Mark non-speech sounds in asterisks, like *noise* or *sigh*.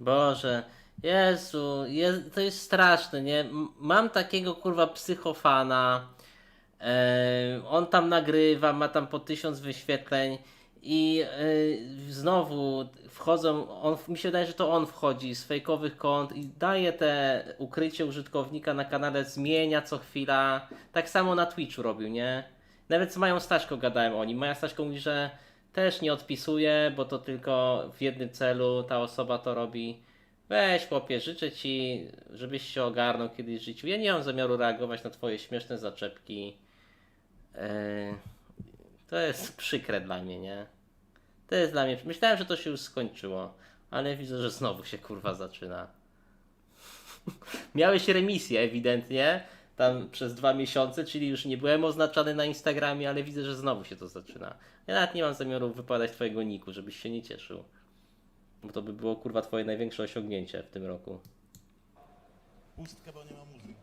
Boże, Jezu, je, to jest straszne, nie? Mam takiego kurwa psychofana. E, on tam nagrywa, ma tam po tysiąc wyświetleń i e, znowu wchodzą, on, mi się wydaje, że to on wchodzi z fejkowych kont i daje te ukrycie użytkownika na kanale, zmienia co chwila. Tak samo na Twitchu robił, nie? Nawet z Mają Staśką gadałem o nim. Maja Staśko mówi, że też nie odpisuje, bo to tylko w jednym celu ta osoba to robi. Weź chłopie, życzę ci, żebyś się ogarnął kiedyś w życiu. Ja nie mam zamiaru reagować na twoje śmieszne zaczepki. Eee, to jest przykre dla mnie, nie? To jest dla mnie. Myślałem, że to się już skończyło, ale widzę, że znowu się kurwa zaczyna. *laughs* Miałeś remisję ewidentnie tam przez dwa miesiące, czyli już nie byłem oznaczany na Instagramie, ale widzę, że znowu się to zaczyna. Ja nawet nie mam zamiaru wypadać twojego niku, żebyś się nie cieszył. Bo to by było kurwa twoje największe osiągnięcie w tym roku. Pustkę, bo nie ma muzyki.